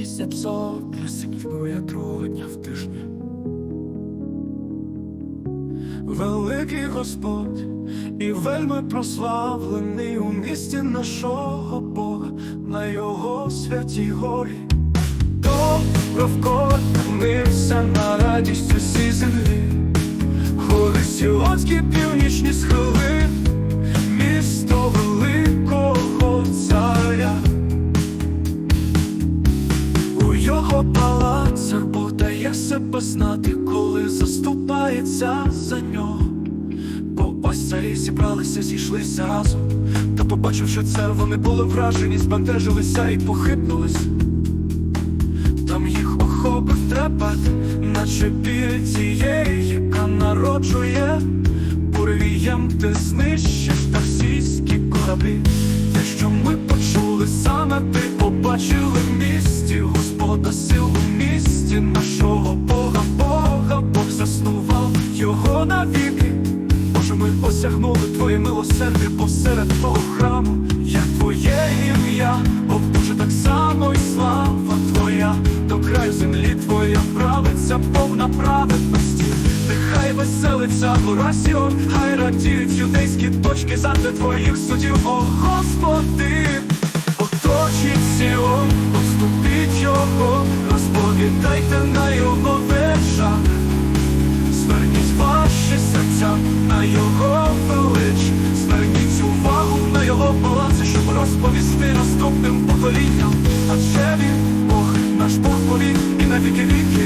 після цього присинькує другого дня в тижні. Великий Господь і вельми прославлений у місті нашого Бога на його святій горі. Добро вкотився на радість усій землі, гори сіонські північні схили, його палацах себе знати, коли заступається за нього. Бо ось царі зібралися, зійшлися разом. Та побачивши це, вони були вражені, збентежилися і похитнулись. Там їх охопив трепет, наче біль тієї, яка народжує буревієм, ти знищиш таксійські кораблі. Навіки. Боже, ми осягнули Твоє милосердя посеред Твого храму, як Твоє ім'я, о Боже, так само і слава Твоя, до краю землі Твоя правиться, повна праведності. Нехай веселиться гора Сіон, хай радіють юдейські точки задля Твоїх судів, о його велич, зверніть увагу на його палаци, щоб розповісти наступним поколінням. Адже він Бог, наш Бог повік і навіки віки.